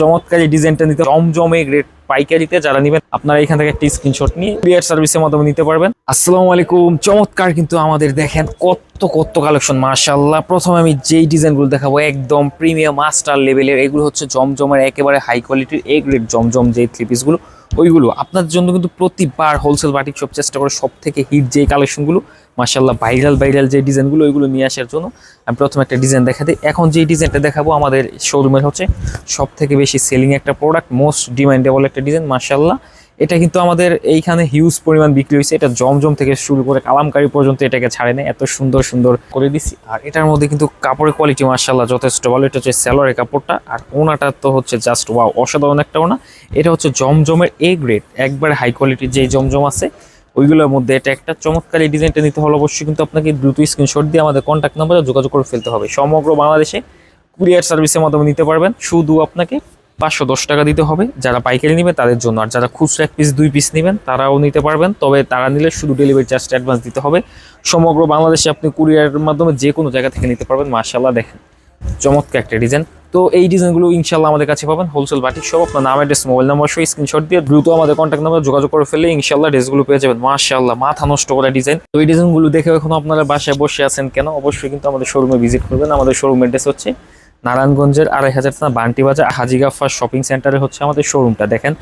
চমৎকার এই ডিজাইনটা নিতে জমজমে গ্রেট পাইকারিতে যারা নেবেন, আপনারা এখান থেকে একটা স্ক্রিনশট নিয়ে বিয়ার সার্ভিসের মাধ্যমে নিতে পারবেন। আসসালামু আলাইকুম। চমৎকার কিন্তু আমাদের দেখেন কত কত কালেকশন, মাশাআল্লাহ। প্রথমে আমি যেই ডিজাইনগুলো দেখাবো, একদম প্রিমিয়াম মাস্টার লেভেলের এগুলো হচ্ছে জমজমের একেবারে হাই কোয়ালিটির এ গ্রেড জমজম যে থ্রি পিসগুলো ওইগুলো। আপনাদের জন্য কিন্তু প্রতিবার হোলসেল বাটিক সব চেষ্টা করে সব থেকে হিট যে কালেকশনগুলো মার্শাল্লাহ ভাইরাল ভাইরাল যে ডিজাইনগুলো ওইগুলো নিয়ে আসার জন্য আমি প্রথমে একটা ডিজাইন দেখা দিই। এখন যে ডিজাইনটা দেখাবো, আমাদের শোরুমের হচ্ছে সব থেকে বেশি সেলিং একটা প্রোডাক্ট মোস্ট ডিমান্ডেবল একটা ডিজাইন মাশাআল্লাহ। এটা কিন্তু আমাদের এইখানে হিউজ পরিমাণ বিক্রি হয়েছে। এটা জমজম থেকে শুরু করে কালামকারি পর্যন্ত এটাকে ছাড়ে নেই এত সুন্দর সুন্দর করে দিছি। আর এটার মধ্যে কিন্তু কাপড়ের কোয়ালিটি মার্শাল্লাহ যথেষ্ট ভালো। এটা হচ্ছে স্যালোয়ারের কাপড়টা। আর ওনাটা তো হচ্ছে জাস্ট ওয়াও অসাধারণ একটা ওনা। এটা হচ্ছে জমজমের এ গ্রেড একবার হাই কোয়ালিটির যে জমজম আছে, ওইগুলোর মধ্যে এটা একটা চমৎকার এই ডিজাইনটা নিতে হলে অবশ্যই কিন্তু আপনাকে দ্রুত স্ক্রিনশট দিয়ে আমাদের কন্ট্যাক্ট নাম্বারে যোগাযোগ করে ফেলতে হবে। সমগ্র বাংলাদেশে কুরিয়ার সার্ভিসের মাধ্যমে নিতে পারবেন। শুধু আপনাকে পাঁচশো দশ টাকা দিতে হবে। যারা পাইকারি নেবে তাদের জন্য। আর যারা খুচরা এক পিস দুই পিস নেবেন, তারাও নিতে পারবেন। তবে তারা নিলে শুধু ডেলিভারি চার্জটা অ্যাডভান্স দিতে হবে। সমগ্র বাংলাদেশে আপনি কুরিয়ারের মাধ্যমে যে কোনো জায়গা থেকে নিতে পারবেন। মার্শাল্লাহ দেখেন। চমৎকার একটা ডিজাইন তো এই ডিজাইনগুলো ইনশাল্লাহ আমাদের কাছে পাবেন। হোলসেল বাটিক সব আপনার নাম অ্যাড্রেস মোবাইল নাম্বার সহ স্ক্রিনশট দিয়ে দ্রুত আমাদের কন্ট্যাক্ট নাম্বার যোগাযোগ করে ফেললে ইনশাল্লাহ ড্রেসগুলো পেয়ে যাবেন। মার্শাল্লাহ মাথা নষ্ট করা ডিজাইন তো এই ডিজাইনগুলো দেখে এখন আপনারা বাসায় বসে আছেন কেন? অবশ্যই কিন্তু আমাদের শোরুমে ভিজিট করবেন। আমাদের শোরুম অ্যাড্রেস হচ্ছে নারায়ণগঞ্জের আড়াই হাজার থানা বান্টি বাজার হাজি গাফার শপিং সেন্টারে হচ্ছে আমাদের শোরুমটা দেখেন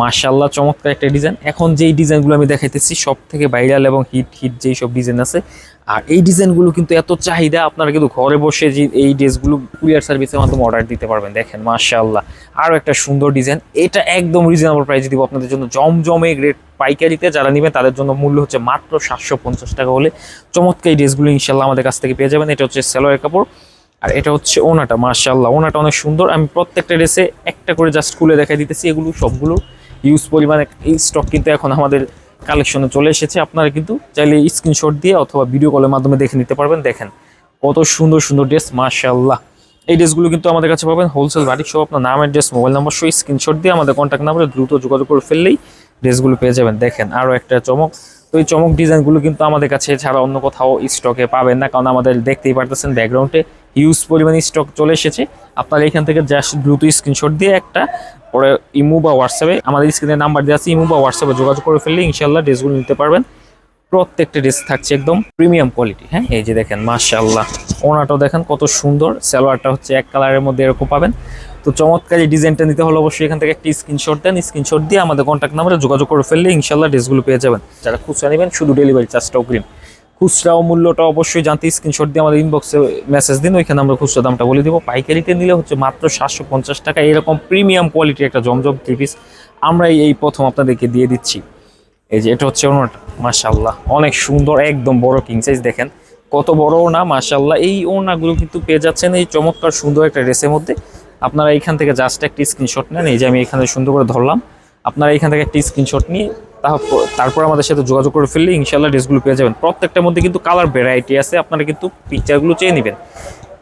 মার্শাল্লাহ চমৎকার একটা ডিজাইন এখন যেই ডিজাইনগুলো আমি দেখাইতেছি সব থেকে ভাইরাল এবং হিট হিট যেই সব ডিজাইন আছে, আর এই ডিজাইনগুলো কিন্তু এত চাহিদা, আপনারা কিন্তু ঘরে বসে যে এই ড্রেসগুলো কুরিয়ার সার্ভিসের মাধ্যমে অর্ডার দিতে পারবেন। দেখেন মার্শাল্লাহ আরও একটা সুন্দর ডিজাইন এটা একদম রিজনেবল প্রাইসে দিব আপনাদের জন্য। জমজমে গ্রেট পাইকারিতে যারা নেবেন, তাদের জন্য মূল্য হচ্ছে মাত্র সাতশো পঞ্চাশ টাকা হলে চমৎকার এই ড্রেসগুলো ইনশাল্লাহ আমাদের কাছ থেকে পেয়ে যাবেন। এটা হচ্ছে সেলোয়ার কাপড়। আর এটা হচ্ছে ওনাটা মার্শাল্লাহ ওনাটা অনেক সুন্দর। আমি প্রত্যেকটা ড্রেসে একটা করে জাস্ট খুলে দেখাই দিতেছি। এগুলো সবগুলো ইউজ পরিমাণে এই স্টক কিন্তু এখন আমাদের কালেকশনে চলে এসেছে। আপনারা কিন্তু চাইলে স্ক্রিনশট দিয়ে অথবা ভিডিও কলের মাধ্যমে দেখে নিতে পারবেন। দেখেন কত সুন্দর সুন্দর ড্রেস মার্শাল্লাহ এই ড্রেসগুলো কিন্তু আমাদের কাছে পাবেন হোলসেল বাড়ি সব আপনার নাম অ্যাড্রেস মোবাইল নাম্বার সহ স্ক্রিনশট দিয়ে আমাদের কন্ট্যাক্ট নাম্বারে দ্রুত যোগাযোগ করে ফেললেই ড্রেসগুলো পেয়ে যাবেন। দেখেন আরও একটা চমক। তো এই চমক ডিজাইনগুলো কিন্তু আমাদের কাছে ছাড়া অন্য কোথাও স্টকে পাবেন না। কারণ আমাদের দেখতেই পারতেছেন ব্যাকগ্রাউন্ডে হিউজ পরিমাণে স্টক চলে এসেছে। আপনারা এখান থেকে জাস্ট দ্রুত স্ক্রিনশট দিয়ে একটা, পরে ইমু বা হোয়াটসঅ্যাপে আমাদের স্ক্রিনের নাম্বার দেওয়া আছে, ইমু বা হোয়াটসঅ্যাপে যোগাযোগ করে ফেললে ইনশাল্লাহ ড্রেসগুলো নিতে পারবেন। প্রত্যেকটা ড্রেস থাকছে একদম প্রিমিয়াম কোয়ালিটি হ্যাঁ? এই যে দেখেন মাশাল্লাহ ওনাটাও দেখেন কত সুন্দর। সালোয়ারটা হচ্ছে এক কালারের মধ্যে এরকম পাবেন। তো চমৎকার ডিজাইনটা নিতে হলে অবশ্যই এখান থেকে একটি স্ক্রিনশট দেন। স্ক্রিনশট দিয়ে আমাদের কন্ট্যাক্ট নাম্বারে যোগাযোগ করে ফেললে ইনশাল্লাহ ড্রেসগুলো পেয়ে যাবেন। যারা খুচরা নেবেন, শুধু ডেলিভারি চার্জটা অগ্রিম খুচরা মূল্যটা অবশ্যই জানতে স্ক্রিনশট দিয়ে আমাদের ইনবক্সে মেসেজ দিন, ওইখানে আমরা খুচরা দামটা বলে দিব। পাইকারিতে নিলে হচ্ছে মাত্র সাতশো পঞ্চাশ টাকা, এরকম প্রিমিয়াম কোয়ালিটির একটা জমজম থ্রি পিস আমরা এই প্রথম আপনাদেরকে দিয়ে দিচ্ছি। এই যে এটা হচ্ছে ওনাটা মাশাল্লাহ অনেক সুন্দর, একদম বড় কিং সাইজ দেখেন। কত বড় ওনা মাশাল্লাহ এই ওনাগুলো কিন্তু পেয়ে যাচ্ছেন এই চমৎকার সুন্দর একটা ড্রেসের মধ্যে। আপনারা এইখান থেকে জাস্ট একটা স্ক্রিনশট নেন, এই যে আমি এখানে সুন্দর করে ধরলাম। আপনারা এইখান থেকে একটা স্ক্রিনশট নিয়ে তারপর আমাদের সাথে যোগাযোগ করে ফেললে ইনশাল্লাহ ড্রেসগুলো পেয়ে যাবেন। প্রত্যেকটার মধ্যে কিন্তু কালার ভ্যারাইটি আছে, আপনারা কিন্তু পিকচারগুলো চেয়ে নেবেন।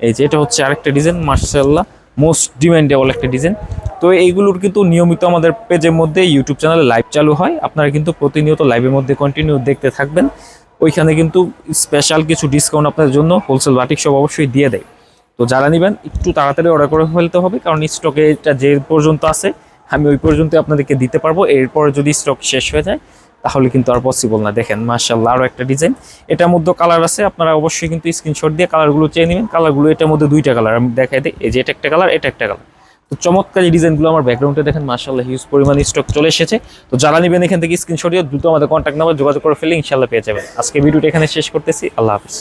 এই যে এটা হচ্ছে আরেকটা ডিজাইন মার্শাল্লাহ মোস্ট ডিমান্ডেবল একটা ডিজাইন তো এইগুলোর কিন্তু নিয়মিত আমাদের পেজের মধ্যে ইউটিউব চ্যানেলে লাইভ চালু হয়। আপনারা কিন্তু প্রতিনিয়ত লাইভের মধ্যে কন্টিনিউ দেখতে থাকবেন। ওইখানে কিন্তু স্পেশাল কিছু ডিসকাউন্ট আপনাদের জন্য হোলসেল বাটিক সব অবশ্যই দিয়ে দেয়। তো যারা নেবেন, একটু তাড়াতাড়ি অর্ডার করে ফেলতে হবে, কারণ স্টকে এটা যে পর্যন্ত আছে আমি ওই পর্যন্ত আপনাদেরকে দিতে পারব। এরপর যদি স্টক শেষ হয়ে যায়, তাহলে কিন্তু আর পসিবল না। দেখেন মার্শাল্লাহ আরও একটা ডিজাইন এটার মধ্যে কালার আছে, আপনারা অবশ্যই কিন্তু স্ক্রিনশট দিয়ে কালারগুলো চেয়ে নেবেন। কালারগুলো এটার মধ্যে দুইটা কালার আমি দেখাই দিই। এই যে এটা একটা কালার এটা একটা কালার তো চমৎকার এই ডিজাইনগুলো আমার ব্যাকগ্রাউন্ডে দেখেন মার্শাল্লাহ হিউজ পরিমাণ স্টক চলে এসেছে। তো যারা নেবেন এখান থেকে স্ক্রিনশট দিয়ে, দ্রুত আমাদের কন্ট্যাক্ট নাম্বার যোগাযোগ করে ফেলে ইনশাল্লাহ পেয়ে যাবেন। আজকে ভিডিওটা এখানে শেষ করতেছি। আল্লাহ হাফিজ।